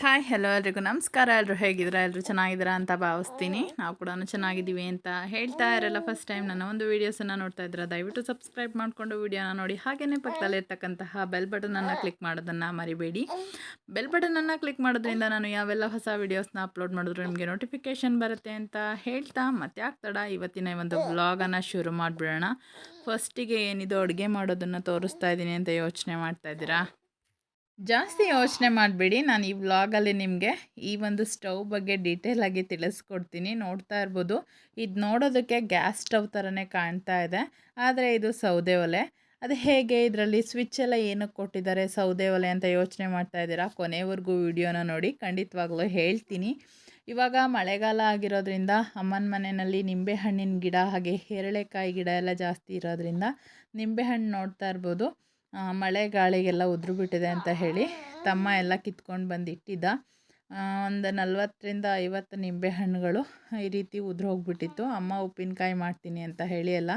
Hi hello ಎಲ್ರಿಗೂ. ನಮಸ್ಕಾರ. ಎಲ್ಲರೂ ಹೇಗಿದ್ದೀರಾ? ಎಲ್ಲರೂ ಚೆನ್ನಾಗಿದ್ದೀರಾ ಅಂತ ಭಾವಿಸ್ತೀನಿ. ನಾವು ಕೂಡ ಚೆನ್ನಾಗಿದ್ದೀವಿ ಅಂತ ಹೇಳ್ತಾ ಇರಲ್ಲ. ಫಸ್ಟ್ ಟೈಮ್ ನನ್ನ ಒಂದು ವೀಡಿಯೋಸನ್ನು ನೋಡ್ತಾ ಇದ್ರೆ ದಯವಿಟ್ಟು ಸಬ್ಸ್ಕ್ರೈಬ್ ಮಾಡಿಕೊಂಡು ವೀಡಿಯೋನ ನೋಡಿ. ಹಾಗೆಯೇ ಪಕ್ಕದಲ್ಲಿರ್ತಕ್ಕಂತಹ ಬೆಲ್ ಬಟನನ್ನು ಕ್ಲಿಕ್ ಮಾಡೋದನ್ನು ಮರಿಬೇಡಿ. ಬೆಲ್ ಬಟನನ್ನು ಕ್ಲಿಕ್ ಮಾಡೋದ್ರಿಂದ ನಾನು ಯಾವೆಲ್ಲ ಹೊಸ ವೀಡಿಯೋಸ್ನ ಅಪ್ಲೋಡ್ ಮಾಡಿದ್ರು ನಿಮಗೆ ನೋಟಿಫಿಕೇಷನ್ ಬರುತ್ತೆ ಅಂತ ಹೇಳ್ತಾ ಮತ್ತೆ ಆಗ್ತಡ ಇವತ್ತಿನ ಒಂದು ಬ್ಲಾಗನ್ನು ಶುರು ಮಾಡಿಬಿಡೋಣ. ಫಸ್ಟಿಗೆ ಏನಿದು? ಅಡುಗೆ ಮಾಡೋದನ್ನು ತೋರಿಸ್ತಾ ಇದ್ದೀನಿ ಅಂತ ಯೋಚನೆ ಮಾಡ್ತಾ ಇದ್ದೀರಾ? ಜಾಸ್ತಿ ಯೋಚನೆ ಮಾಡಬೇಡಿ. ನಾನು ಈ ವ್ಲಾಗಲ್ಲಿ ನಿಮಗೆ ಈ ಒಂದು ಸ್ಟವ್ ಬಗ್ಗೆ ಡೀಟೇಲಾಗಿ ತಿಳಿಸ್ಕೊಡ್ತೀನಿ. ನೋಡ್ತಾ ಇರ್ಬೋದು. ಇದು ನೋಡೋದಕ್ಕೆ ಗ್ಯಾಸ್ ಸ್ಟವ್ ಥರನೇ ಕಾಣ್ತಾ ಇದೆ. ಆದರೆ ಇದು ಸೌದೆ ಒಲೆ. ಅದು ಹೇಗೆ ಇದರಲ್ಲಿ ಸ್ವಿಚ್ ಎಲ್ಲ ಏನಕ್ಕೆ ಕೊಟ್ಟಿದ್ದಾರೆ, ಸೌದೆ ಒಲೆ ಅಂತ ಯೋಚನೆ ಮಾಡ್ತಾ ಇದ್ದೀರಾ? ಕೊನೆವರೆಗೂ ವಿಡಿಯೋನ ನೋಡಿ. ಖಂಡಿತವಾಗ್ಲೂ ಹೇಳ್ತೀನಿ. ಇವಾಗ ಮಳೆಗಾಲ ಆಗಿರೋದ್ರಿಂದ, ಅಮ್ಮನ ಮನೆಯಲ್ಲಿ ನಿಂಬೆಹಣ್ಣಿನ ಗಿಡ ಹಾಗೆ, ಹೇರಳೆಕಾಯಿ ಗಿಡ ಎಲ್ಲ ಜಾಸ್ತಿ ಇರೋದ್ರಿಂದ ನಿಂಬೆಹಣ್ಣು ನೋಡ್ತಾ ಇರ್ಬೋದು. ಮಳೆ ಗಾಳಿಗೆಲ್ಲ ಉದುರಿಬಿಟ್ಟಿದೆ ಅಂತ ಹೇಳಿ ತಮ್ಮ ಎಲ್ಲ ಕಿತ್ಕೊಂಡು ಬಂದು ಇಟ್ಟಿದ್ದ ಒಂದು ನಲ್ವತ್ತರಿಂದ ಐವತ್ತು ನಿಂಬೆ ಹಣ್ಣುಗಳು ಈ ರೀತಿ ಉದುರೋಗ್ಬಿಟ್ಟಿತ್ತು. ಅಮ್ಮ ಉಪ್ಪಿನಕಾಯಿ ಮಾಡ್ತೀನಿ ಅಂತ ಹೇಳಿ ಎಲ್ಲ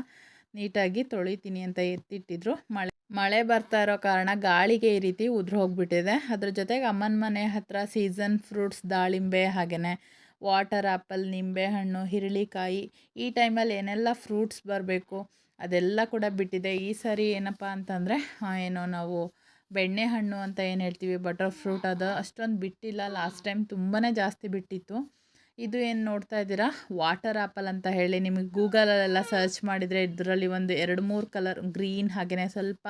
ನೀಟಾಗಿ ತೊಳಿತೀನಿ ಅಂತ ಎತ್ತಿಟ್ಟಿದ್ರು. ಮಳೆ ಮಳೆ ಬರ್ತಾ ಇರೋ ಕಾರಣ ಗಾಳಿಗೆ ಈ ರೀತಿ ಉದುರು ಹೋಗ್ಬಿಟ್ಟಿದೆ ಅದ್ರ ಜೊತೆಗೆ ಅಮ್ಮನ ಮನೆ ಹತ್ರ ಸೀಸನ್ ಫ್ರೂಟ್ಸ್ ದಾಳಿಂಬೆ ಹಾಗೆಯೇ ವಾಟರ್ ಆ್ಯಪಲ್ ನಿಂಬೆಹಣ್ಣು ಹಿರಳಿಕಾಯಿ ಈ ಟೈಮಲ್ಲಿ ಏನೆಲ್ಲ ಫ್ರೂಟ್ಸ್ ಬರಬೇಕು? ಅದೆಲ್ಲ ಕೂಡ ಬಿಟ್ಟಿದೆ. ಈ ಸಾರಿ ಏನಪ್ಪ ಅಂತಂದರೆ ಏನೋ ನಾವು ಬೆಣ್ಣೆ ಹಣ್ಣು ಅಂತ ಏನು ಹೇಳ್ತೀವಿ ಬಟರ್ ಫ್ರೂಟ್ ಅದು ಅಷ್ಟೊಂದು ಬಿಟ್ಟಿಲ್ಲ. ಲಾಸ್ಟ್ ಟೈಮ್ ತುಂಬಾ ಜಾಸ್ತಿ ಬಿಟ್ಟಿತ್ತು. ಇದು ಏನು ನೋಡ್ತಾ ಇದ್ದೀರಾ? ವಾಟರ್ ಆ್ಯಪಲ್ ಅಂತ ಹೇಳಿ ನಿಮಗೆ ಗೂಗಲಲ್ಲೆಲ್ಲ ಸರ್ಚ್ ಮಾಡಿದರೆ ಇದರಲ್ಲಿ ಒಂದು ಎರಡು ಮೂರು ಕಲರ್ ಗ್ರೀನ್ ಹಾಗೆಯೇ ಸ್ವಲ್ಪ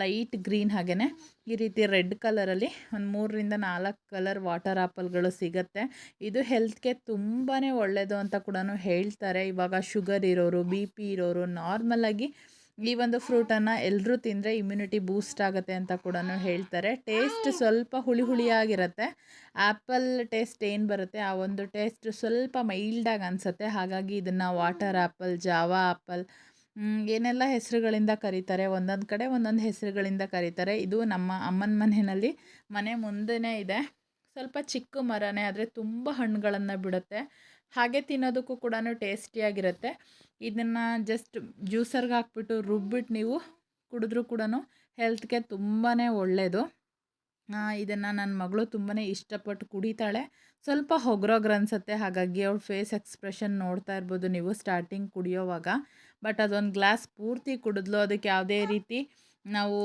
ಲೈಟ್ ಗ್ರೀನ್ ಹಾಗೆಯೇ ಈ ರೀತಿ ರೆಡ್ ಕಲರಲ್ಲಿ ಒಂದು ಮೂರರಿಂದ ನಾಲ್ಕು ಕಲರ್ ವಾಟರ್ ಆ್ಯಪಲ್ಗಳು ಸಿಗುತ್ತೆ. ಇದು ಹೆಲ್ತ್ಗೆ ತುಂಬಾ ಒಳ್ಳೆಯದು ಅಂತ ಕೂಡ ಹೇಳ್ತಾರೆ. ಇವಾಗ ಶುಗರ್ ಇರೋರು, ಬಿ ಪಿ ಇರೋರು ನಾರ್ಮಲಾಗಿ ಈ ಒಂದು ಫ್ರೂಟನ್ನು ಎಲ್ಲರೂ ತಿಂದರೆ ಇಮ್ಯುನಿಟಿ ಬೂಸ್ಟ್ ಆಗುತ್ತೆ ಅಂತ ಕೂಡ ಹೇಳ್ತಾರೆ. ಟೇಸ್ಟ್ ಸ್ವಲ್ಪ ಹುಳಿ ಹುಳಿಯಾಗಿರುತ್ತೆ. ಆ್ಯಪಲ್ ಟೇಸ್ಟ್ ಏನು ಬರುತ್ತೆ? ಆ ಒಂದು ಟೇಸ್ಟ್ ಸ್ವಲ್ಪ ಮೈಲ್ಡಾಗಿ ಅನಿಸುತ್ತೆ. ಹಾಗಾಗಿ ಇದನ್ನು ವಾಟರ್ ಆ್ಯಪಲ್ ಜಾವಾ ಆ್ಯಪಲ್ ಏನೆಲ್ಲ ಹೆಸರುಗಳಿಂದ ಕರೀತಾರೆ? ಒಂದೊಂದು ಕಡೆ ಒಂದೊಂದು ಹೆಸರುಗಳಿಂದ ಕರೀತಾರೆ. ಇದು ನಮ್ಮ ಅಮ್ಮನ ಮನೆಯಲ್ಲಿ ಮನೆ ಮುಂದೆನೇ ಇದೆ. ಸ್ವಲ್ಪ ಚಿಕ್ಕ ಮರನೇ, ಆದರೆ ತುಂಬ ಹಣ್ಣುಗಳನ್ನು ಬಿಡುತ್ತೆ. ಹಾಗೆ ತಿನ್ನೋದಕ್ಕೂ ಕೂಡ ಟೇಸ್ಟಿಯಾಗಿರುತ್ತೆ ಇದನ್ನು ಜಸ್ಟ್ ಜ್ಯೂಸರ್ಗೆ ಹಾಕ್ಬಿಟ್ಟು ರುಬ್ಬಿಟ್ಟು ನೀವು ಕುಡಿದ್ರೂ ಕೂಡ ಹೆಲ್ತ್ಗೆ ತುಂಬಾ ಒಳ್ಳೆಯದು ಇದನ್ನು ನನ್ನ ಮಗಳು ತುಂಬಾ ಇಷ್ಟಪಟ್ಟು ಕುಡಿತಾಳೆ. ಸ್ವಲ್ಪ ಹೊಗ್ರೋಗ್ರ ಅನಿಸುತ್ತೆ, ಹಾಗಾಗಿ ಅವಳು ಫೇಸ್ ಎಕ್ಸ್ಪ್ರೆಷನ್ ನೋಡ್ತಾ ಇರ್ಬೋದು ನೀವು ಸ್ಟಾರ್ಟಿಂಗ್ ಕುಡಿಯೋವಾಗ. ಬಟ್ ಅದೊಂದು ಗ್ಲಾಸ್ ಪೂರ್ತಿ ಕುಡಿದ್ಲು ಅದಕ್ಕೆ ಯಾವುದೇ ರೀತಿ ನಾವು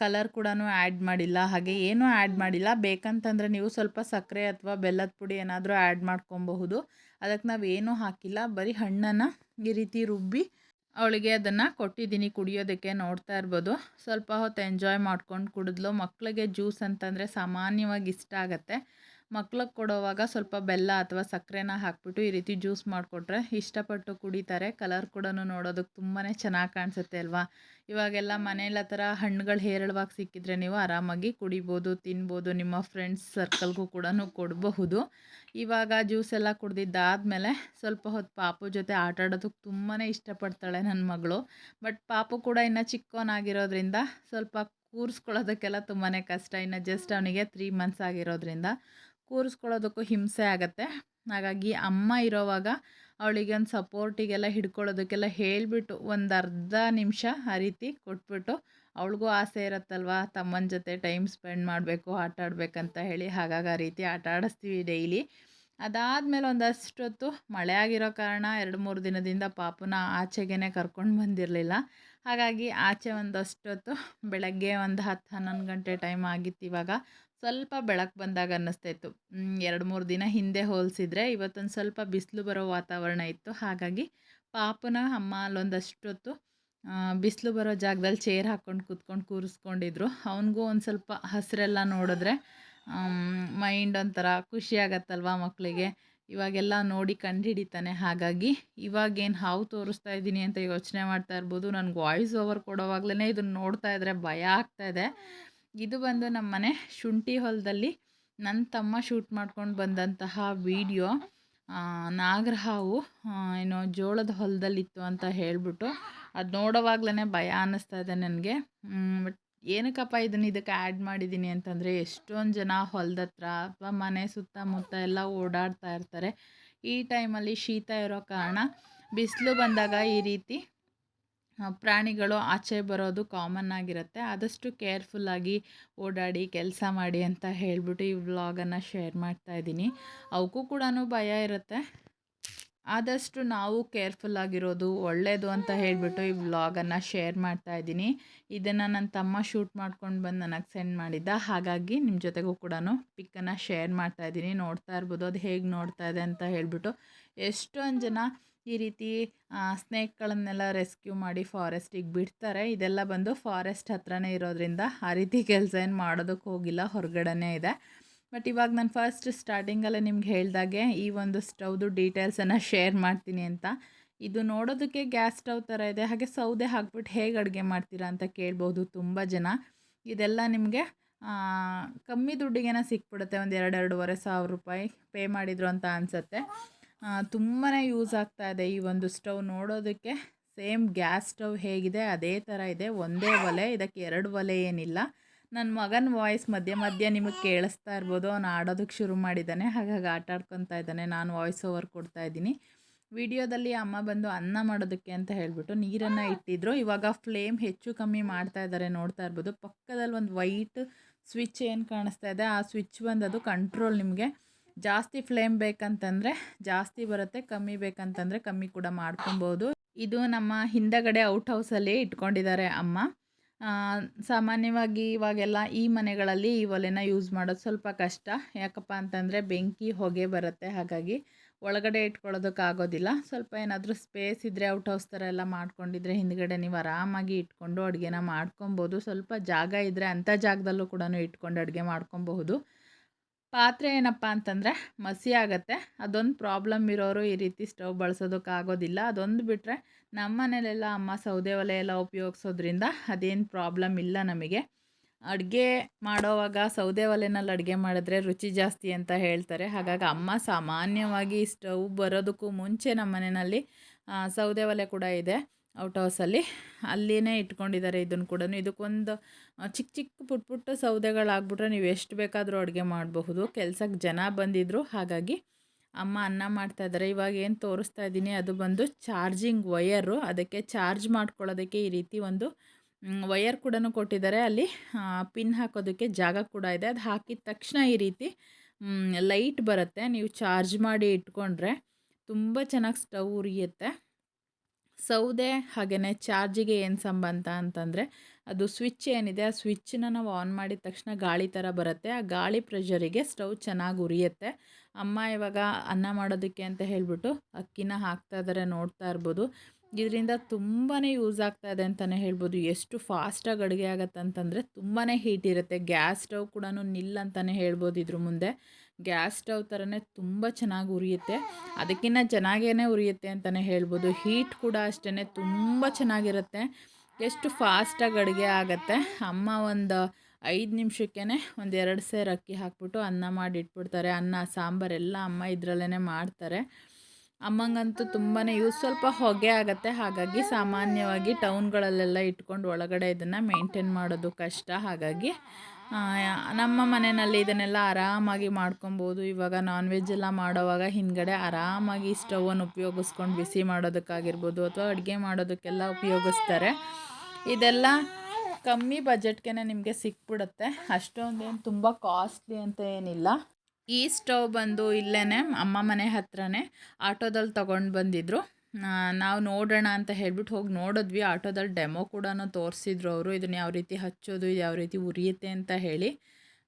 ಕಲರ್ ಕೂಡ ಆ್ಯಡ್ ಮಾಡಿಲ್ಲ. ಹಾಗೆ ಏನೂ ಆ್ಯಡ್ ಮಾಡಿಲ್ಲ. ಬೇಕಂತಂದರೆ ನೀವು ಸ್ವಲ್ಪ ಸಕ್ಕರೆ ಅಥವಾ ಬೆಲ್ಲದ ಪುಡಿ ಏನಾದರೂ ಆ್ಯಡ್ ಮಾಡ್ಕೊಬಹುದು. ಅದಕ್ಕೆ ನಾವು ಏನೂ ಹಾಕಿಲ್ಲ. ಬರೀ ಹಣ್ಣನ್ನು ಈ ರೀತಿ ರುಬ್ಬಿ ಅವಳಿಗೆ ಅದನ್ನು ಕೊಟ್ಟಿದ್ದೀನಿ ಕುಡಿಯೋದಕ್ಕೆ ನೋಡ್ತಾ ಇರ್ಬೋದು. ಸ್ವಲ್ಪ ಹೊತ್ತು ಎಂಜಾಯ್ ಮಾಡ್ಕೊಂಡು ಕುಡಿದ್ಲು. ಮಕ್ಕಳಿಗೆ ಜ್ಯೂಸ್ ಅಂತಂದರೆ ಸಾಮಾನ್ಯವಾಗಿ ಇಷ್ಟ ಆಗುತ್ತೆ. ಮಕ್ಳಿಗೆ ಕೊಡೋವಾಗ ಸ್ವಲ್ಪ ಬೆಲ್ಲ ಅಥವಾ ಸಕ್ಕರೆನ ಹಾಕ್ಬಿಟ್ಟು ಈ ರೀತಿ ಜ್ಯೂಸ್ ಮಾಡಿಕೊಟ್ರೆ ಇಷ್ಟಪಟ್ಟು ಕುಡಿತಾರೆ. ಕಲರ್ ಕೂಡ ನೋಡೋದಕ್ಕೆ ತುಂಬಾ ಚೆನ್ನಾಗಿ ಕಾಣಿಸುತ್ತೆ ಅಲ್ವಾ? ಇವಾಗೆಲ್ಲ ಮನೇಲಿ ಆ ಥರ ಹಣ್ಣುಗಳು ಹೇರಳವಾಗಿ ಸಿಕ್ಕಿದ್ರೆ ನೀವು ಆರಾಮಾಗಿ ಕುಡಿಬೋದು, ತಿನ್ಬೋದು, ನಿಮ್ಮ ಫ್ರೆಂಡ್ಸ್ ಸರ್ಕಲ್ಗೂ ಕೂಡ ಕೊಡಬಹುದು. ಇವಾಗ ಜ್ಯೂಸ್ ಎಲ್ಲ ಕುಡ್ದಿದ್ದಾದಮೇಲೆ ಸ್ವಲ್ಪ ಹೊತ್ತು ಪಾಪು ಜೊತೆ ಆಟ ಆಡೋದಕ್ಕೆ ತುಂಬಾ ಇಷ್ಟಪಡ್ತಾಳೆ ನನ್ನ ಮಗಳು. ಬಟ್ ಪಾಪು ಕೂಡ ಇನ್ನು ಚಿಕ್ಕವನಾಗಿರೋದ್ರಿಂದ ಸ್ವಲ್ಪ ಕೂರಿಸ್ಕೊಳ್ಳೋದಕ್ಕೆಲ್ಲ ತುಂಬಾ ಕಷ್ಟ. ಇನ್ನು ಜಸ್ಟ್ ಅವನಿಗೆ ತ್ರೀ ಮಂತ್ಸ್ ಆಗಿರೋದ್ರಿಂದ. ಕೂರಿಸ್ಕೊಳ್ಳೋದಕ್ಕೂ ಹಿಂಸೆ ಆಗುತ್ತೆ. ಹಾಗಾಗಿ ಅಮ್ಮ ಇರೋವಾಗ ಅವಳಿಗೆ ಒಂದು ಸಪೋರ್ಟಿಗೆಲ್ಲ ಹಿಡ್ಕೊಳ್ಳೋದಕ್ಕೆಲ್ಲ ಹೇಳಿಬಿಟ್ಟು ಒಂದು ಅರ್ಧ ನಿಮಿಷ ಆ ರೀತಿ ಕೊಟ್ಬಿಟ್ಟು ಅವಳಿಗೂ ಆಸೆ ಇರುತ್ತಲ್ವ? ತಮ್ಮನ ಜೊತೆ ಟೈಮ್ ಸ್ಪೆಂಡ್ ಮಾಡಬೇಕು ಆಟ ಆಡಬೇಕಂತ ಹೇಳಿ ಹಾಗಾಗಿ ಆ ರೀತಿ ಆಟ ಆಡಿಸ್ತೀವಿ ಡೈಲಿ. ಅದಾದಮೇಲೆ ಒಂದಷ್ಟೊತ್ತು ಮಳೆ ಆಗಿರೋ ಕಾರಣ ಎರಡು ಮೂರು ದಿನದಿಂದ ಪಾಪನ ಆಚೆಗೇ ಕರ್ಕೊಂಡು ಬಂದಿರಲಿಲ್ಲ. ಹಾಗಾಗಿ ಆಚೆ ಒಂದಷ್ಟೊತ್ತು ಬೆಳಗ್ಗೆ ಒಂದು ಹತ್ತು ಹನ್ನೊಂದು ಗಂಟೆ ಟೈಮ್ ಆಗಿತ್ತು ಇವಾಗ. ಸ್ವಲ್ಪ ಬೆಳಕು ಬಂದಾಗ ಅನ್ನಿಸ್ತಾಯಿತ್ತು. ಎರಡು ಮೂರು ದಿನ ಹಿಂದೆ ಹೋಲಿಸಿದ್ರೆ ಇವತ್ತೊಂದು ಸ್ವಲ್ಪ ಬಿಸಿಲು ಬರೋ ವಾತಾವರಣ ಇತ್ತು. ಹಾಗಾಗಿ ಪಾಪನ ಅಮ್ಮ ಅಲ್ಲೊಂದಷ್ಟೊತ್ತು ಬಿಸಿಲು ಬರೋ ಜಾಗದಲ್ಲಿ ಚೇರ್ ಹಾಕ್ಕೊಂಡು ಕೂತ್ಕೊಂಡು ಕೂರಿಸ್ಕೊಂಡಿದ್ರು. ಅವನಿಗೂ ಒಂದು ಸ್ವಲ್ಪ ಹಸಿರೆಲ್ಲ ನೋಡಿದ್ರೆ ಮೈಂಡ್ ಒಂಥರ ಖುಷಿ ಮಕ್ಕಳಿಗೆ ಇವಾಗೆಲ್ಲ ನೋಡಿ ಕಂಡುಹಿಡಿತಾನೆ ಹಾಗಾಗಿ ಇವಾಗೇನು ಹಾವು ತೋರಿಸ್ತಾ ಇದ್ದೀನಿ ಅಂತ ಯೋಚನೆ ಮಾಡ್ತಾ ಇರ್ಬೋದು. ನನಗೆ ವಾಯ್ಸ್ ಓವರ್ ಕೊಡೋವಾಗ್ಲೇ ಇದನ್ನು ನೋಡ್ತಾ ಇದ್ದರೆ ಭಯ ಆಗ್ತಾಯಿದೆ ಇದು ಬಂದು ನಮ್ಮ ಮನೆ ಶುಂಠಿ ಹೊಲದಲ್ಲಿ ನನ್ನ ತಮ್ಮ ಶೂಟ್ ಮಾಡ್ಕೊಂಡು ಬಂದಂತಹ ವೀಡಿಯೋ ನಾಗರಹಾವು ಏನೋ ಜೋಳದ ಹೊಲದಲ್ಲಿತ್ತು ಅಂತ ಹೇಳಿಬಿಟ್ಟು ಅದು ನೋಡೋವಾಗ್ಲೇ ಭಯ ಅನ್ನಿಸ್ತಾ ಇದೆ ನನಗೆ. ಬಟ್ ಏನಕ್ಕಪ್ಪ ಇದನ್ನು ಇದಕ್ಕೆ ಆ್ಯಡ್ ಮಾಡಿದ್ದೀನಿ ಅಂತಂದರೆ ಎಷ್ಟೊಂದು ಜನ ಹೊಲದ ಹತ್ರ ಅಥವಾ ಮನೆ ಸುತ್ತಮುತ್ತ ಎಲ್ಲ ಓಡಾಡ್ತಾ ಇರ್ತಾರೆ. ಈ ಟೈಮಲ್ಲಿ ಶೀತ ಇರೋ ಕಾರಣ ಬಿಸಿಲು ಬಂದಾಗ ಈ ರೀತಿ ಪ್ರಾಣಿಗಳು ಆಚೆ ಬರೋದು ಕಾಮನ್ ಆಗಿರುತ್ತೆ. ಆದಷ್ಟು ಕೇರ್ಫುಲ್ಲಾಗಿ ಓಡಾಡಿ, ಕೆಲಸ ಮಾಡಿ ಅಂತ ಹೇಳಿಬಿಟ್ಟು ಈ ವ್ಲಾಗನ್ನು ಶೇರ್ ಮಾಡ್ತಾ ಇದ್ದೀನಿ. ಅವಕ್ಕೂ ಕೂಡ ಭಯ ಇರುತ್ತೆ. ಆದಷ್ಟು ನಾವು ಕೇರ್ಫುಲ್ ಆಗಿರೋದು ಒಳ್ಳೆಯದು ಅಂತ ಹೇಳಿಬಿಟ್ಟು ಈ ವ್ಲಾಗನ್ನು ಶೇರ್ ಮಾಡ್ತಾ ಇದ್ದೀನಿ. ಇದನ್ನು ನನ್ನ ತಮ್ಮ ಶೂಟ್ ಮಾಡ್ಕೊಂಡು ಬಂದು ನನಗೆ ಸೆಂಡ್ ಮಾಡಿದ್ದ. ಹಾಗಾಗಿ ನಿಮ್ಮ ಜೊತೆಗೂ ಕೂಡ ಪಿಕ್ಕನ್ನು ಶೇರ್ ಮಾಡ್ತಾ ಇದ್ದೀನಿ. ನೋಡ್ತಾ ಇರ್ಬೋದು. ಅದು ಹೇಗೆ ನೋಡ್ತಾ ಇದೆ ಅಂತ ಹೇಳಿಬಿಟ್ಟು ಎಷ್ಟೊಂದು ಜನ ಈ ರೀತಿ ಸ್ನೇಕ್ಗಳನ್ನೆಲ್ಲ ರೆಸ್ಕ್ಯೂ ಮಾಡಿ ಫಾರೆಸ್ಟಿಗೆ ಬಿಡ್ತಾರೆ. ಇದೆಲ್ಲ ಬಂದು ಫಾರೆಸ್ಟ್ ಹತ್ರನೇ ಇರೋದ್ರಿಂದ ಆ ರೀತಿ ಕೆಲಸ ಏನು ಮಾಡೋದಕ್ಕೆ ಹೋಗಿಲ್ಲ, ಹೊರಗಡೆನೇ ಇದೆ. ಬಟ್ ಇವಾಗ ನಾನು ಫಸ್ಟ್ ಸ್ಟಾರ್ಟಿಂಗಲ್ಲೇ ನಿಮ್ಗೆ ಹೇಳಿದಾಗೆ ಈ ಒಂದು ಸ್ಟವ್ದು ಡೀಟೇಲ್ಸನ್ನು ಶೇರ್ ಮಾಡ್ತೀನಿ ಅಂತ. ಇದು ನೋಡೋದಕ್ಕೆ ಗ್ಯಾಸ್ ಸ್ಟವ್ ಥರ ಇದೆ. ಹಾಗೆ ಸೌದೆ ಹಾಕ್ಬಿಟ್ಟು ಹೇಗೆ ಅಡುಗೆ ಮಾಡ್ತೀರಾ ಅಂತ ಕೇಳ್ಬೋದು ತುಂಬ ಜನ. ಇದೆಲ್ಲ ನಿಮಗೆ ಕಮ್ಮಿ ದುಡ್ಡಿಗೆನ ಸಿಕ್ಬಿಡುತ್ತೆ. ಒಂದು ಎರಡೆರಡೂವರೆ ಸಾವಿರ ರೂಪಾಯಿ ಪೇ ಮಾಡಿದ್ರು ಅಂತ ಅನಿಸುತ್ತೆ. ತುಂಬಾ ಯೂಸ್ ಆಗ್ತಾ ಇದೆ ಈ ಒಂದು ಸ್ಟವ್ ನೋಡೋದಕ್ಕೆ. ಸೇಮ್ ಗ್ಯಾಸ್ ಸ್ಟವ್ ಹೇಗಿದೆ, ಅದೇ ಥರ ಇದೆ, ಒಂದೇ ಒಲೆ, ಇದಕ್ಕೆ ಎರಡು ಒಲೆ ಏನಿಲ್ಲ. ನನ್ನ ಮಗನ ವಾಯ್ಸ್ ಮಧ್ಯೆ ಮಧ್ಯೆ ನಿಮಗೆ ಕೇಳಿಸ್ತಾ ಇರ್ಬೋದು, ಅವನು ಆಡೋದಕ್ಕೆ ಶುರು ಮಾಡಿದ್ದಾನೆ, ಹಾಗಾಗಿ ಆಟ ಆಡ್ಕೊತಾ ಇದ್ದಾನೆ, ನಾನು ವಾಯ್ಸ್ ಓವರ್ ಕೊಡ್ತಾ ಇದ್ದೀನಿ. ವಿಡಿಯೋದಲ್ಲಿ ಅಮ್ಮ ಬಂದು ಅನ್ನ ಮಾಡೋದಕ್ಕೆ ಅಂತ ಹೇಳಿಬಿಟ್ಟು ನೀರನ್ನು ಇಟ್ಟಿದ್ರು. ಇವಾಗ ಫ್ಲೇಮ್ ಹೆಚ್ಚು ಕಮ್ಮಿ ಮಾಡ್ತಾ ಇದ್ದಾರೆ ನೋಡ್ತಾ ಇರ್ಬೋದು. ಪಕ್ಕದಲ್ಲಿ ಒಂದು ವೈಟ್ ಸ್ವಿಚ್ ಏನು ಕಾಣಿಸ್ತಾ ಇದೆ, ಆ ಸ್ವಿಚ್ ಬಂದು ಅದು ಕಂಟ್ರೋಲ್ ನಿಮಗೆ. ಜಾಸ್ತಿ ಫ್ಲೇಮ್ ಬೇಕಂತಂದರೆ ಜಾಸ್ತಿ ಬರುತ್ತೆ, ಕಮ್ಮಿ ಬೇಕಂತಂದರೆ ಕಮ್ಮಿ ಕೂಡ ಮಾಡ್ಕೊಬೋದು. ಇದು ನಮ್ಮ ಹಿಂದಗಡೆ ಔಟ್ ಹೌಸಲ್ಲಿ ಇಟ್ಕೊಂಡಿದ್ದಾರೆ ಅಮ್ಮ. ಸಾಮಾನ್ಯವಾಗಿ ಇವಾಗೆಲ್ಲ ಈ ಮನೆಗಳಲ್ಲಿ ಈ ಒಲೆನ ಯೂಸ್ ಮಾಡೋದು ಸ್ವಲ್ಪ ಕಷ್ಟ. ಯಾಕಪ್ಪ ಅಂತಂದರೆ ಬೆಂಕಿ ಹೊಗೆ ಬರುತ್ತೆ, ಹಾಗಾಗಿ ಒಳಗಡೆ ಇಟ್ಕೊಳ್ಳೋದಕ್ಕಾಗೋದಿಲ್ಲ ಸ್ವಲ್ಪ ಏನಾದರೂ ಸ್ಪೇಸ್ ಇದ್ದರೆ ಔಟ್ ಹೌಸ್ ಥರ ಎಲ್ಲ ಮಾಡ್ಕೊಂಡಿದ್ರೆ ಹಿಂದ್ಗಡೆ ನೀವು ಆರಾಮಾಗಿ ಇಟ್ಕೊಂಡು ಅಡುಗೆನ ಮಾಡ್ಕೊಬೋದು. ಸ್ವಲ್ಪ ಜಾಗ ಇದ್ದರೆ ಅಂಥ ಜಾಗದಲ್ಲೂ ಕೂಡ ಇಟ್ಕೊಂಡು ಅಡುಗೆ ಮಾಡ್ಕೊಬಹುದು ಪಾತ್ರೆ ಏನಪ್ಪ ಅಂತಂದರೆ ಮಸಿ ಆಗುತ್ತೆ. ಅದೊಂದು ಪ್ರಾಬ್ಲಮ್ ಇರೋರು ಈ ರೀತಿ ಸ್ಟವ್ ಬಳಸೋದಕ್ಕಾಗೋದಿಲ್ಲ ಅದೊಂದು ಬಿಟ್ಟರೆ ನಮ್ಮ ಮನೇಲೆಲ್ಲ ಅಮ್ಮ ಸೌದೆ ಒಲೆ ಎಲ್ಲ ಉಪಯೋಗಿಸೋದ್ರಿಂದ ಅದೇನು ಪ್ರಾಬ್ಲಮ್ ಇಲ್ಲ ನಮಗೆ. ಅಡುಗೆ ಮಾಡೋವಾಗ ಸೌದೆ ಒಲೆನಲ್ಲಿ ಅಡುಗೆ ಮಾಡಿದ್ರೆ ರುಚಿ ಜಾಸ್ತಿ ಅಂತ ಹೇಳ್ತಾರೆ. ಹಾಗಾಗಿ ಅಮ್ಮ ಸಾಮಾನ್ಯವಾಗಿ ಸ್ಟವ್ ಬರೋದಕ್ಕೂ ಮುಂಚೆ ನಮ್ಮ ಮನೆಯಲ್ಲಿ ಸೌದೆ ಒಲೆ ಕೂಡ ಇದೆ. ಔಟ್ ಹೌಸಲ್ಲಿ ಅಲ್ಲಿನೇ ಇಟ್ಕೊಂಡಿದ್ದಾರೆ ಇದನ್ನು ಕೂಡ ಇದಕ್ಕೊಂದು ಚಿಕ್ಕ ಚಿಕ್ಕ ಪುಟ್ಟ ಪುಟ್ಟ ಸೌದೆಗಳಾಗ್ಬಿಟ್ರೆ ನೀವು ಎಷ್ಟು ಬೇಕಾದರೂ ಅಡುಗೆ ಮಾಡಬಹುದು. ಕೆಲ್ಸಕ್ಕೆ ಜನ ಬಂದಿದ್ದರು ಹಾಗಾಗಿ ಅಮ್ಮ ಅನ್ನ ಮಾಡ್ತಾ ಇದ್ದಾರೆ. ಇವಾಗ ಏನು ತೋರಿಸ್ತಾ ಇದ್ದೀನಿ, ಅದು ಬಂದು ಚಾರ್ಜಿಂಗ್ ವಯರು. ಅದಕ್ಕೆ ಚಾರ್ಜ್ ಮಾಡ್ಕೊಳ್ಳೋದಕ್ಕೆ ಈ ರೀತಿ ಒಂದು ವಯರ್ ಕೂಡ ಕೊಟ್ಟಿದ್ದಾರೆ. ಅಲ್ಲಿ ಪಿನ್ ಹಾಕೋದಕ್ಕೆ ಜಾಗ ಕೂಡ ಇದೆ. ಅದು ಹಾಕಿದ ತಕ್ಷಣ ಈ ರೀತಿ ಲೈಟ್ ಬರುತ್ತೆ. ನೀವು ಚಾರ್ಜ್ ಮಾಡಿ ಇಟ್ಕೊಂಡ್ರೆ ತುಂಬ ಚೆನ್ನಾಗಿ ಸ್ಟವ್ ಉರಿಯುತ್ತೆ. ಸೌದೆ ಹಾಗೆಯೇ ಚಾರ್ಜಿಗೆ ಏನು ಸಂಬಂಧ ಅಂತಂದರೆ ಅದು ಸ್ವಿಚ್ ಏನಿದೆ ಆ ಸ್ವಿಚ್ಚನ್ನ ನಾವು ಆನ್ ಮಾಡಿದ ತಕ್ಷಣ ಗಾಳಿ ಥರ ಬರುತ್ತೆ. ಆ ಗಾಳಿ ಪ್ರೆಷರಿಗೆ ಸ್ಟವ್ ಚೆನ್ನಾಗಿ ಉರಿಯುತ್ತೆ. ಅಮ್ಮ ಇವಾಗ ಅನ್ನ ಮಾಡೋದಕ್ಕೆ ಅಂತ ಹೇಳಿಬಿಟ್ಟು ಅಕ್ಕಿನ ಹಾಕ್ತಾ ಇದ್ದಾರೆ ನೋಡ್ತಾ ಇರ್ಬೋದು. ಇದರಿಂದ ತುಂಬಾ ಯೂಸ್ ಆಗ್ತಾ ಇದೆ ಅಂತಲೇ ಹೇಳ್ಬೋದು. ಎಷ್ಟು ಫಾಸ್ಟಾಗಿ ಅಡುಗೆ ಆಗುತ್ತೆ ಅಂತಂದರೆ ತುಂಬಾ ಹೀಟ್ ಇರುತ್ತೆ. ಗ್ಯಾಸ್ ಸ್ಟವ್ ಕೂಡ ನಿಲ್ಲ ಅಂತಲೇ ಹೇಳ್ಬೋದು ಇದ್ರ ಮುಂದೆ. ಗ್ಯಾಸ್ ಸ್ಟವ್ ಥರನೇ ತುಂಬ ಚೆನ್ನಾಗಿ ಉರಿಯುತ್ತೆ. ಅದಕ್ಕಿಂತ ಚೆನ್ನಾಗೇ ಉರಿಯುತ್ತೆ ಅಂತಲೇ ಹೇಳ್ಬೋದು. ಹೀಟ್ ಕೂಡ ಅಷ್ಟೇ ತುಂಬ ಚೆನ್ನಾಗಿರುತ್ತೆ. ಎಷ್ಟು ಫಾಸ್ಟಾಗಿ ಅಡುಗೆ ಆಗುತ್ತೆ. ಅಮ್ಮ ಒಂದು ಐದು ನಿಮಿಷಕ್ಕೇ ಒಂದು ಎರಡು ಸೇರು ಅಕ್ಕಿ ಹಾಕ್ಬಿಟ್ಟು ಅನ್ನ ಮಾಡಿ ಇಟ್ಬಿಡ್ತಾರೆ. ಅನ್ನ ಸಾಂಬಾರೆಲ್ಲ ಅಮ್ಮ ಇದರಲ್ಲೇ ಮಾಡ್ತಾರೆ. ಅಮ್ಮಂಗಂತೂ ತುಂಬಾ ಯೂಸ್ ಸ್ವಲ್ಪ ಹೊಗೆ ಆಗುತ್ತೆ. ಹಾಗಾಗಿ ಸಾಮಾನ್ಯವಾಗಿ ಟೌನ್ಗಳಲ್ಲೆಲ್ಲ ಇಟ್ಕೊಂಡು ಒಳಗಡೆ ಇದನ್ನು ಮೇಂಟೈನ್ ಮಾಡೋದು ಕಷ್ಟ. ಹಾಗಾಗಿ ನಮ್ಮ ಮನೆಯಲ್ಲಿ ಇದನ್ನೆಲ್ಲ ಆರಾಮಾಗಿ ಮಾಡ್ಕೊಬೋದು. ಇವಾಗ ನಾನ್ ವೆಜ್ ಎಲ್ಲ ಮಾಡೋವಾಗ ಹಿಂದ್ಗಡೆ ಆರಾಮಾಗಿ ಸ್ಟವನ್ನು ಉಪಯೋಗಿಸ್ಕೊಂಡು ಬಿಸಿ ಮಾಡೋದಕ್ಕಾಗಿರ್ಬೋದು ಅಥವಾ ಅಡುಗೆ ಮಾಡೋದಕ್ಕೆಲ್ಲ ಉಪಯೋಗಿಸ್ತಾರೆ. ಇದೆಲ್ಲ ಕಮ್ಮಿ ಬಜೆಟ್ಗೆ ನಿಮಗೆ ಸಿಕ್ಬಿಡುತ್ತೆ. ಅಷ್ಟೊಂದೇನು ತುಂಬ ಕಾಸ್ಟ್ಲಿ ಅಂತ ಏನಿಲ್ಲ. ಈ ಸ್ಟವ್ ಬಂದು ಇಲ್ಲೇ ಅಮ್ಮ ಮನೆ ಹತ್ರನೇ ಆಟೋದಲ್ಲಿ ತೊಗೊಂಡು ಬಂದಿದ್ರು. ನಾವು ನೋಡೋಣ ಅಂತ ಹೇಳ್ಬಿಟ್ಟು ಹೋಗಿ ನೋಡಿದ್ವಿ. ಆಟೋದಲ್ಲಿ ಡೆಮೋ ಕೂಡ ತೋರಿಸಿದ್ರು ಅವರು. ಇದನ್ನ ಯಾವ ರೀತಿ ಹಚ್ಚೋದು, ಇದು ಯಾವ ರೀತಿ ಉರಿಯುತ್ತೆ ಅಂತ ಹೇಳಿ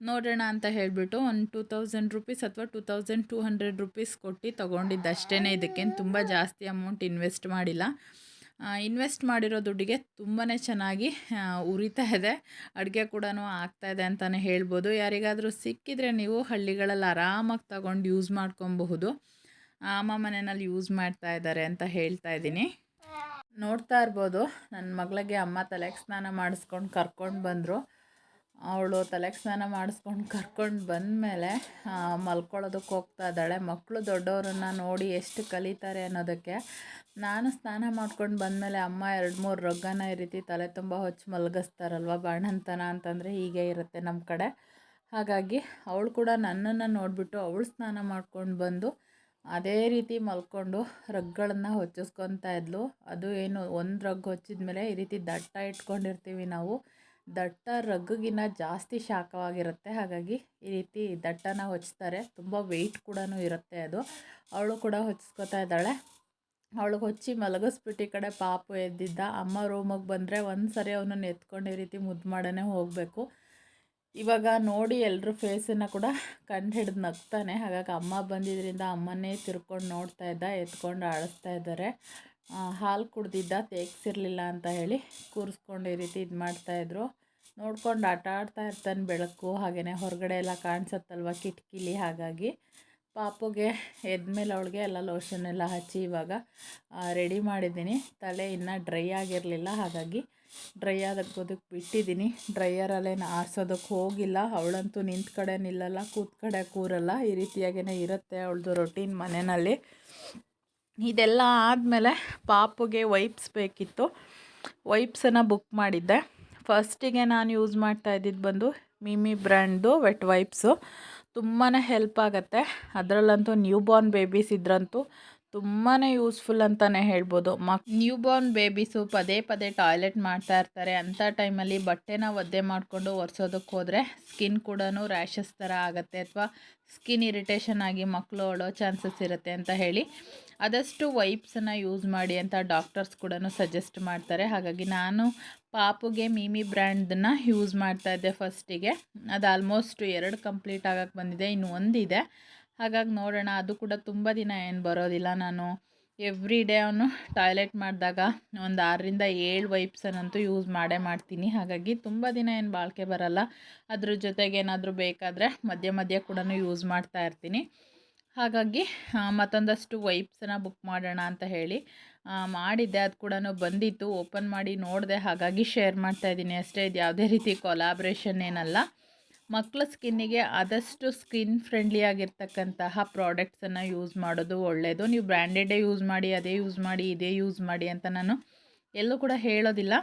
ನೋಡೋಣ ಅಂತ ಹೇಳಿಬಿಟ್ಟು ಒಂದು ಟೂ ತೌಸಂಡ್ ರುಪೀಸ್ ಅಥವಾ two thousand two hundred rupees ಕೊಟ್ಟು ತೊಗೊಂಡಿದ್ದು ಅಷ್ಟೇ ಇದಕ್ಕೇನು ತುಂಬ ಜಾಸ್ತಿ ಅಮೌಂಟ್ ಇನ್ವೆಸ್ಟ್ ಮಾಡಿಲ್ಲ. ಇನ್ವೆಸ್ಟ್ ಮಾಡಿರೋ ದುಡ್ಡಿಗೆ ತುಂಬಾ ಚೆನ್ನಾಗಿ ಉರಿತಾ ಇದೆ. ಅಡುಗೆ ಕೂಡ ಆಗ್ತಾ ಇದೆ ಅಂತಲೇ ಹೇಳ್ಬೋದು. ಯಾರಿಗಾದರೂ ಸಿಕ್ಕಿದರೆ ನೀವು ಹಳ್ಳಿಗಳಲ್ಲಿ ಆರಾಮಾಗಿ ತಗೊಂಡು ಯೂಸ್ ಮಾಡ್ಕೊಬಹುದು. ಅಮ್ಮ ಮನೆಯಲ್ಲಿ ಯೂಸ್ ಮಾಡ್ತಾ ಇದ್ದಾರೆ ಅಂತ ಹೇಳ್ತಾ ಇದ್ದೀನಿ. ನೋಡ್ತಾ ಇರ್ಬೋದು ನನ್ನ ಮಗಳಿಗೆ ಅಮ್ಮ ತಲೆಗೆ ಸ್ನಾನ ಮಾಡಿಸ್ಕೊಂಡು ಕರ್ಕೊಂಡು ಬಂದರು. ಅವಳು ತಲೆಗೆ ಸ್ನಾನ ಮಾಡಿಸ್ಕೊಂಡು ಕರ್ಕೊಂಡು ಬಂದಮೇಲೆ ಮಲ್ಕೊಳ್ಳೋದಕ್ಕೆ ಹೋಗ್ತಾ ಇದ್ದಾಳೆ. ಮಕ್ಕಳು ದೊಡ್ಡವರನ್ನ ನೋಡಿ ಎಷ್ಟು ಕಲಿತಾರೆ ಅನ್ನೋದಕ್ಕೆ ನಾನು ಸ್ನಾನ ಮಾಡ್ಕೊಂಡು ಬಂದಮೇಲೆ ಅಮ್ಮ ಎರಡು ಮೂರು ರೊಗ್ಗನ ಈ ರೀತಿ ತಲೆ ತುಂಬ ಹೊಚ್ಚಿ ಮಲಗಿಸ್ತಾರಲ್ವ ಬಾಣಂತನ ಅಂತಂದರೆ ಹೀಗೆ ಇರುತ್ತೆ ನಮ್ಮ ಕಡೆ. ಹಾಗಾಗಿ ಅವಳು ಕೂಡ ನನ್ನನ್ನು ನೋಡಿಬಿಟ್ಟು ಅವಳು ಸ್ನಾನ ಮಾಡ್ಕೊಂಡು ಬಂದು ಅದೇ ರೀತಿ ಮಲ್ಕೊಂಡು ರಗ್ಗಳನ್ನು ಹೊಚ್ಚಿಸ್ಕೊತಾ ಇದ್ಲು. ಅದು ಏನು, ಒಂದು ರಗ್ ಹೊಚ್ಚಿದ ಮೇಲೆ ಈ ರೀತಿ ದಟ್ಟ ಇಟ್ಕೊಂಡಿರ್ತೀವಿ ನಾವು. ದಟ್ಟ ರಗ್ಗಿನ ಜಾಸ್ತಿ ಶಾಖವಾಗಿರುತ್ತೆ. ಹಾಗಾಗಿ ಈ ರೀತಿ ದಟ್ಟನ ಹೊಚ್ತಾರೆ. ತುಂಬ ವೆಯ್ಟ್ ಕೂಡ ಇರುತ್ತೆ ಅದು. ಅವಳು ಕೂಡ ಹೊಚ್ಕೋತಾ ಇದ್ದಾಳೆ. ಅವಳು ಹೊಚ್ಚಿ ಮಲಗಿಸ್ಬಿಟ್ಟು ಈ ಕಡೆ ಪಾಪು ಎದ್ದಿದ್ದ. ಅಮ್ಮ ರೂಮಿಗೆ ಬಂದರೆ ಒಂದು ಸರಿ ಅವನನ್ನು ಎತ್ಕೊಂಡು ಈ ರೀತಿ ಮುದ್ದು ಮಾಡೇ ಹೋಗಬೇಕು. ಇವಾಗ ನೋಡಿ ಎಲ್ಲರೂ ಫೇಸನ್ನು ಕೂಡ ಕಂಡು ಹಿಡಿದು ನಗ್ತಾನೆ. ಹಾಗಾಗಿ ಅಮ್ಮ ಬಂದಿದ್ದರಿಂದ ಅಮ್ಮನೇ ತಿರ್ಕೊಂಡು ನೋಡ್ತಾ ಇದ್ದ, ಎತ್ಕೊಂಡು ಆಡಿಸ್ತಾ ಇದ್ದಾರೆ. ಹಾಲು ಕುಡ್ದಿದ್ದ, ತೇಗ್ಸಿರ್ಲಿಲ್ಲ ಅಂತ ಹೇಳಿ ಕೂರಿಸ್ಕೊಂಡು ಈ ರೀತಿ ಇದು ಮಾಡ್ತಾಯಿದ್ರು ನೋಡ್ಕೊಂಡು ಆಟ ಆಡ್ತಾ ಇರ್ತಾನೆ ಬೆಳಕು ಹಾಗೆಯೇ ಹೊರಗಡೆ ಎಲ್ಲ ಕಾಣಿಸತ್ತಲ್ವ ಕಿಟಕಿಲಿ ಹಾಗಾಗಿ. ಪಾಪುಗೆ ಎದ್ಮೇಲೆ ಅವಳಿಗೆ ಎಲ್ಲ ಲೋಷನ್ ಎಲ್ಲ ಹಚ್ಚಿ ಇವಾಗ ರೆಡಿ ಮಾಡಿದ್ದೀನಿ. ತಲೆ ಇನ್ನೂ ಡ್ರೈ ಆಗಿರಲಿಲ್ಲ, ಹಾಗಾಗಿ ಡ್ರೈ ಆಗೋದಕ್ಕೆ ಬಿಟ್ಟಿದ್ದೀನಿ ಡ್ರೈಯರಲ್ಲೇನು ಆರಿಸೋದಕ್ಕೆ ಹೋಗಿಲ್ಲ. ಅವಳಂತೂ ನಿಂತ ಕಡೆ ನಿಲ್ಲಲ್ಲ, ಕೂತ್ ಕಡೆ ಕೂರಲ್ಲ. ಈ ರೀತಿಯಾಗೇ ಇರುತ್ತೆ ಅವಳದು ರೊಟೀನ್ ಮನೆಯಲ್ಲಿ ಇದೆಲ್ಲ ಆದಮೇಲೆ ಪಾಪುಗೆ ವೈಪ್ಸ್ ಬೇಕಿತ್ತು. ವೈಪ್ಸನ್ನು ಬುಕ್ ಮಾಡಿದ್ದೆ. ಫಸ್ಟಿಗೆ ನಾನು ಯೂಸ್ ಮಾಡ್ತಾ ಇದ್ದಿದ್ದು ಬಂದು ಮಿಮಿ ಬ್ರ್ಯಾಂಡ್ದು ವೆಟ್ ವೈಪ್ಸು ತುಂಬಾ ಹೆಲ್ಪ್ ಆಗುತ್ತೆ. ಅದರಲ್ಲಂತೂ ನ್ಯೂ ಬಾರ್ನ್ ಬೇಬೀಸ್ ಇದ್ರಂತೂ ತುಂಬಾ ಯೂಸ್ಫುಲ್ ಅಂತಲೇ ಹೇಳ್ಬೋದು. ಮಕ್ ನ್ಯೂ ಬಾರ್ನ್ ಬೇಬೀಸು ಪದೇ ಪದೇ ಟಾಯ್ಲೆಟ್ ಮಾಡ್ತಾ ಇರ್ತಾರೆ. ಅಂಥ ಟೈಮಲ್ಲಿ ಬಟ್ಟೆನ ಒದ್ದೆ ಮಾಡಿಕೊಂಡು ಒರೆಸೋದಕ್ಕೆ ಹೋದರೆ ಸ್ಕಿನ್ ಕೂಡ ರ್ಯಾಷಸ್ ಥರ ಆಗುತ್ತೆ ಅಥವಾ ಸ್ಕಿನ್ ಇರಿಟೇಷನ್ ಆಗಿ ಮಕ್ಕಳು ಓಡೋ ಚಾನ್ಸಸ್ ಇರುತ್ತೆ ಅಂತ ಹೇಳಿ ಆದಷ್ಟು ವೈಪ್ಸನ್ನು ಯೂಸ್ ಮಾಡಿ ಅಂತ ಡಾಕ್ಟರ್ಸ್ ಕೂಡ ಸಜೆಸ್ಟ್ ಮಾಡ್ತಾರೆ. ಹಾಗಾಗಿ ನಾನು ಪಾಪುಗೆ ಮೀಮಿ ಬ್ರ್ಯಾಂಡನ್ನ ಯೂಸ್ ಮಾಡ್ತಾ ಇದ್ದೆ ಫಸ್ಟಿಗೆ ಅದು ಆಲ್ಮೋಸ್ಟ್ ಎರಡು ಕಂಪ್ಲೀಟ್ ಆಗಕ್ಕೆ ಬಂದಿದೆ. ಇನ್ನು ಒಂದಿದೆ. ಹಾಗಾಗಿ ನೋಡೋಣ. ಅದು ಕೂಡ ತುಂಬ ದಿನ ಏನು ಬರೋದಿಲ್ಲ. ನಾನು ಎವ್ರಿ ಡೇ ಅವನು ಟಾಯ್ಲೆಟ್ ಮಾಡಿದಾಗ ಒಂದು ಆರರಿಂದ ಏಳು ವೈಪ್ಸನ್ನಂತೂ ಯೂಸ್ ಮಾಡೇ ಮಾಡ್ತೀನಿ. ಹಾಗಾಗಿ ತುಂಬ ದಿನ ಏನು ಬಾಳಿಕೆ ಬರಲ್ಲ. ಅದ್ರ ಜೊತೆಗೆ ಏನಾದರೂ ಬೇಕಾದರೆ ಮಧ್ಯ ಮಧ್ಯ ಕೂಡ ಯೂಸ್ ಮಾಡ್ತಾ ಇರ್ತೀನಿ. ಹಾಗಾಗಿ ಮತ್ತೊಂದಷ್ಟು ವೈಪ್ಸನ್ನು ಬುಕ್ ಮಾಡೋಣ ಅಂತ ಹೇಳಿ ಮಾಡಿದ್ದೆ. ಅದು ಕೂಡ ಬಂದಿತ್ತು. ಓಪನ್ ಮಾಡಿ ನೋಡಿದೆ. ಹಾಗಾಗಿ ಶೇರ್ ಮಾಡ್ತಾ ಇದ್ದೀನಿ. ಅಷ್ಟೇ ಇದು ಯಾವುದೇ ರೀತಿ ಕೊಲಾಬ್ರೇಷನ್ ಏನಲ್ಲ. ಮಕ್ಕಳ ಸ್ಕಿನ್ನಿಗೆ ಆದಷ್ಟು ಸ್ಕಿನ್ ಫ್ರೆಂಡ್ಲಿ ಆಗಿರ್ತಕ್ಕಂತಹ ಪ್ರಾಡಕ್ಟ್ಸನ್ನು ಯೂಸ್ ಮಾಡೋದು ಒಳ್ಳೆಯದು ನೀವು ಬ್ರ್ಯಾಂಡೆಡೇ ಯೂಸ್ ಮಾಡಿ, ಅದೇ ಯೂಸ್ ಮಾಡಿ, ಇದೇ ಯೂಸ್ ಮಾಡಿ ಅಂತ ನಾನು ಎಲ್ಲೂ ಕೂಡ ಹೇಳೋದಿಲ್ಲ.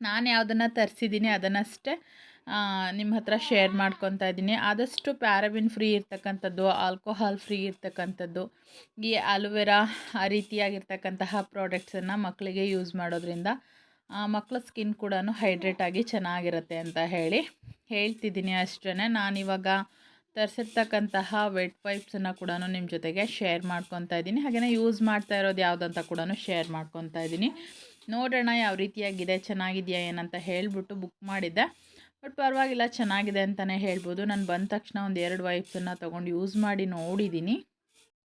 ನಾನು ಯಾವುದನ್ನು ತರಿಸಿದ್ದೀನಿ ಅದನ್ನಷ್ಟೇ ನಿಮ್ಮ ಹತ್ರ ಶೇರ್ ಮಾಡ್ಕೊತಾ ಇದ್ದೀನಿ ಆದಷ್ಟು ಪ್ಯಾರಬಿನ್ ಫ್ರೀ ಇರ್ತಕ್ಕಂಥದ್ದು, ಆಲ್ಕೋಹಾಲ್ ಫ್ರೀ ಇರ್ತಕ್ಕಂಥದ್ದು, ಈ ಅಲೋವೆರಾ ಆ ರೀತಿಯಾಗಿರ್ತಕ್ಕಂತಹ ಪ್ರಾಡಕ್ಟ್ಸನ್ನು ಮಕ್ಕಳಿಗೆ ಯೂಸ್ ಮಾಡೋದ್ರಿಂದ ಮಕ್ಕಳ ಸ್ಕಿನ್ ಕೂಡ ಹೈಡ್ರೇಟ್ ಆಗಿ ಚೆನ್ನಾಗಿರುತ್ತೆ ಅಂತ ಹೇಳಿ ಹೇಳ್ತಿದ್ದೀನಿ ಅಷ್ಟೇ ನಾನಿವಾಗ ತರಿಸಿರ್ತಕ್ಕಂತಹ ವೆಟ್ ವೈಪ್ಸನ್ನು ಕೂಡ ನಿಮ್ಮ ಜೊತೆಗೆ ಶೇರ್ ಮಾಡ್ಕೊತಾ ಇದ್ದೀನಿ. ಹಾಗೆಯೇ ಯೂಸ್ ಮಾಡ್ತಾ ಇರೋದು ಯಾವುದಂತ ಕೂಡ ಶೇರ್ ಮಾಡ್ಕೊತಾ ಇದ್ದೀನಿ. ನೋಡೋಣ ಯಾವ ರೀತಿಯಾಗಿದೆ, ಚೆನ್ನಾಗಿದೆಯಾ ಏನಂತ ಹೇಳಿಬಿಟ್ಟು ಬುಕ್ ಮಾಡಿದ್ದೆ. ಬಟ್ ಪರವಾಗಿಲ್ಲ, ಚೆನ್ನಾಗಿದೆ ಅಂತಲೇ ಹೇಳ್ಬೋದು. ನಾನು ಬಂದ ತಕ್ಷಣ ಒಂದು ಎರಡು ವೈಪ್ಸನ್ನು ತೊಗೊಂಡು ಯೂಸ್ ಮಾಡಿ ನೋಡಿದ್ದೀನಿ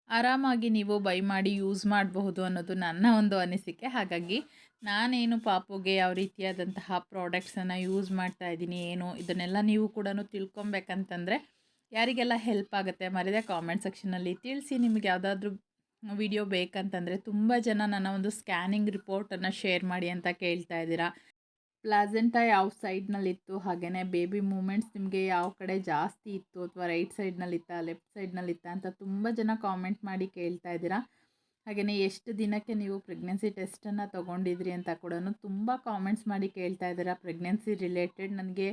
ಆರಾಮಾಗಿ ನೀವು ಬೈ ಮಾಡಿ ಯೂಸ್ ಮಾಡಬಹುದು ಅನ್ನೋದು ನನ್ನ ಒಂದು ಅನಿಸಿಕೆ. ಹಾಗಾಗಿ ನಾನೇನು ಪಾಪುಗೆ ಯಾವ ರೀತಿಯಾದಂತಹ ಪ್ರಾಡಕ್ಟ್ಸನ್ನು ಯೂಸ್ ಮಾಡ್ತಾ ಇದ್ದೀನಿ, ಏನು ಇದನ್ನೆಲ್ಲ ನೀವು ಕೂಡ ತಿಳ್ಕೊಬೇಕಂತಂದರೆ ಯಾರಿಗೆಲ್ಲ ಹೆಲ್ಪ್ ಆಗುತ್ತೆ ಮರಿದೆ ಕಾಮೆಂಟ್ ಸೆಕ್ಷನಲ್ಲಿ ತಿಳಿಸಿ ನಿಮಗೆ ಯಾವುದಾದ್ರೂ ವಿಡಿಯೋ ಬೇಕಂತಂದರೆ ತುಂಬ ಜನ ನನ್ನ ಒಂದು ಸ್ಕ್ಯಾನಿಂಗ್ ರಿಪೋರ್ಟನ್ನು ಶೇರ್ ಮಾಡಿ ಅಂತ ಕೇಳ್ತಾ ಇದ್ದೀರಾ. ಪ್ಲಾಸೆಂಟ ಯಾವ ಸೈಡ್ನಲ್ಲಿತ್ತು ಹಾಗೆಯೇ ಬೇಬಿ ಮೂಮೆಂಟ್ಸ್ ನಿಮಗೆ ಯಾವ ಕಡೆ ಜಾಸ್ತಿ ಇತ್ತು, ಅಥವಾ ರೈಟ್ ಸೈಡ್ನಲ್ಲಿತ್ತಾ ಲೆಫ್ಟ್ ಸೈಡ್ನಲ್ಲಿತ್ತಾ ಅಂತ ತುಂಬ ಜನ ಕಾಮೆಂಟ್ ಮಾಡಿ ಕೇಳ್ತಾ ಇದ್ದೀರಾ. ಹಾಗೆಯೇ ಎಷ್ಟು ದಿನಕ್ಕೆ ನೀವು ಪ್ರೆಗ್ನೆನ್ಸಿ ಟೆಸ್ಟನ್ನು ತೊಗೊಂಡಿದ್ರಿ ಅಂತ ಕೂಡ ತುಂಬ ಕಾಮೆಂಟ್ಸ್ ಮಾಡಿ ಕೇಳ್ತಾ ಇದ್ದೀರಾ ಪ್ರೆಗ್ನೆನ್ಸಿ ರಿಲೇಟೆಡ್ ನನಗೆ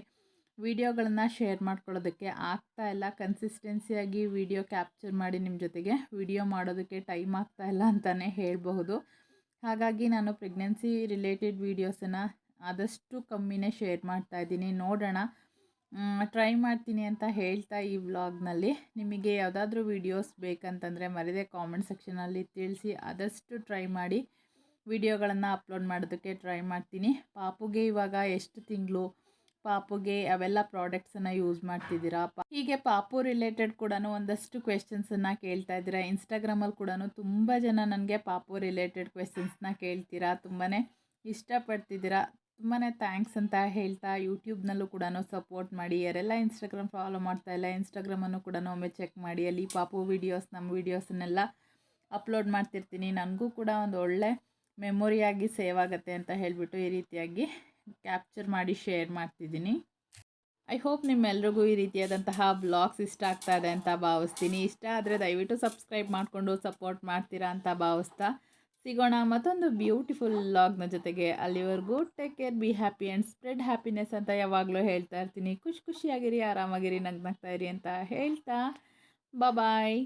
ವಿಡಿಯೋಗಳನ್ನು ಶೇರ್ ಮಾಡ್ಕೊಳ್ಳೋದಕ್ಕೆ ಆಗ್ತಾ ಇಲ್ಲ. ಕನ್ಸಿಸ್ಟೆನ್ಸಿಯಾಗಿ ವಿಡಿಯೋ ಕ್ಯಾಪ್ಚರ್ ಮಾಡಿ ನಿಮ್ಮ ಜೊತೆಗೆ ವಿಡಿಯೋ ಮಾಡೋದಕ್ಕೆ ಟೈಮ್ ಆಗ್ತಾ ಇಲ್ಲ ಅಂತಲೇ ಹೇಳಬಹುದು. ಹಾಗಾಗಿ ನಾನು ಪ್ರೆಗ್ನೆನ್ಸಿ ರಿಲೇಟೆಡ್ ವೀಡಿಯೋಸನ್ನು ಆದಷ್ಟು ಕಮ್ಮಿನೇ ಶೇರ್ ಮಾಡ್ತಾ ಇದ್ದೀನಿ. ನೋಡೋಣ. ಟ್ರೈ ಮಾಡ್ತೀನಿ ಅಂತ ಹೇಳ್ತಾ ಈ ವ್ಲಾಗ್ನಲ್ಲಿ ನಿಮಗೆ ಯಾವುದಾದ್ರೂ ವೀಡಿಯೋಸ್ ಬೇಕಂತಂದರೆ ಮರಿದೆ ಕಾಮೆಂಟ್ ಸೆಕ್ಷನಲ್ಲಿ ತಿಳಿಸಿ, ಆದಷ್ಟು ಟ್ರೈ ಮಾಡಿ. ವಿಡಿಯೋಗಳನ್ನು ಅಪ್ಲೋಡ್ ಮಾಡೋದಕ್ಕೆ ಟ್ರೈ ಮಾಡ್ತೀನಿ. ಪಾಪುಗೆ ಇವಾಗ ಎಷ್ಟು ತಿಂಗಳು? ಪಾಪುಗೆ ಅವೆಲ್ಲ ಪ್ರಾಡಕ್ಟ್ಸನ್ನು ಯೂಸ್ ಮಾಡ್ತಿದ್ದೀರಾ? ಹೀಗೆ ಪಾಪು ರಿಲೇಟೆಡ್ ಕೂಡ ಒಂದಷ್ಟು ಕ್ವೆಶನ್ಸನ್ನು ಕೇಳ್ತಾ ಇದ್ದೀರಾ? ಇನ್ಸ್ಟಾಗ್ರಾಮಲ್ಲಿ ಕೂಡ ತುಂಬ ಜನ ನನಗೆ ಪಾಪು ರಿಲೇಟೆಡ್ ಕ್ವೆಶನ್ಸ್ನ ಕೇಳ್ತೀರಾ? ತುಂಬಾ ಇಷ್ಟಪಡ್ತಿದ್ದೀರಾ? ತುಂಬಾ ಥ್ಯಾಂಕ್ಸ್ ಅಂತ ಹೇಳ್ತಾ ಯೂಟ್ಯೂಬ್ನಲ್ಲೂ ಕೂಡ ಸಪೋರ್ಟ್ ಮಾಡಿ, ಯಾರೆಲ್ಲ ಇನ್ಸ್ಟಾಗ್ರಾಮ್ ಫಾಲೋ ಮಾಡ್ತಾ ಇಲ್ಲ, ಇನ್ಸ್ಟಾಗ್ರಾಮನ್ನು ಕೂಡ ಒಮ್ಮೆ ಚೆಕ್ ಮಾಡಿ, ಅಲ್ಲಿ ಪಾಪು ವೀಡಿಯೋಸ್ ನಮ್ಮ ವೀಡಿಯೋಸನ್ನೆಲ್ಲ ಅಪ್ಲೋಡ್ ಮಾಡ್ತಿರ್ತೀನಿ. ನನಗೂ ಕೂಡ ಒಂದು ಒಳ್ಳೆ ಮೆಮೊರಿಯಾಗಿ ಸೇವ್ ಆಗುತ್ತೆ ಅಂತ ಹೇಳಿಬಿಟ್ಟು ಈ ರೀತಿಯಾಗಿ ಕ್ಯಾಪ್ಚರ್ ಮಾಡಿ ಶೇರ್ ಮಾಡ್ತಿದ್ದೀನಿ. ಐ ಹೋಪ್ ನಿಮ್ಮೆಲ್ರಿಗೂ ಈ ರೀತಿಯಾದಂತಹ ಬ್ಲಾಗ್ಸ್ ಇಷ್ಟ ಆಗ್ತಾ ಇದೆ ಅಂತ ಭಾವಿಸ್ತೀನಿ. ಇಷ್ಟ ಆದರೆ ದಯವಿಟ್ಟು ಸಬ್ಸ್ಕ್ರೈಬ್ ಮಾಡಿಕೊಂಡು ಸಪೋರ್ಟ್ ಮಾಡ್ತೀರಾ ಅಂತ ಭಾವಿಸ್ತಾ ಸಿಗೋಣ ಮತ್ತೊಂದು ಬ್ಯೂಟಿಫುಲ್ ಲಾಗ್ನ ಜೊತೆಗೆ. ಅಲ್ಲಿವರೆಗೂ take care be happy and spread happiness ಅಂತ ಯಾವಾಗಲೂ ಹೇಳ್ತಾ ಇರ್ತೀನಿ. ಖುಷಿ ಖುಷಿಯಾಗಿರಿ, ಆರಾಮಾಗಿರಿ, ನಗ್ನಾಗ್ತಾ ಇರಿ ಅಂತ ಹೇಳ್ತಾ. ಬಾಯ್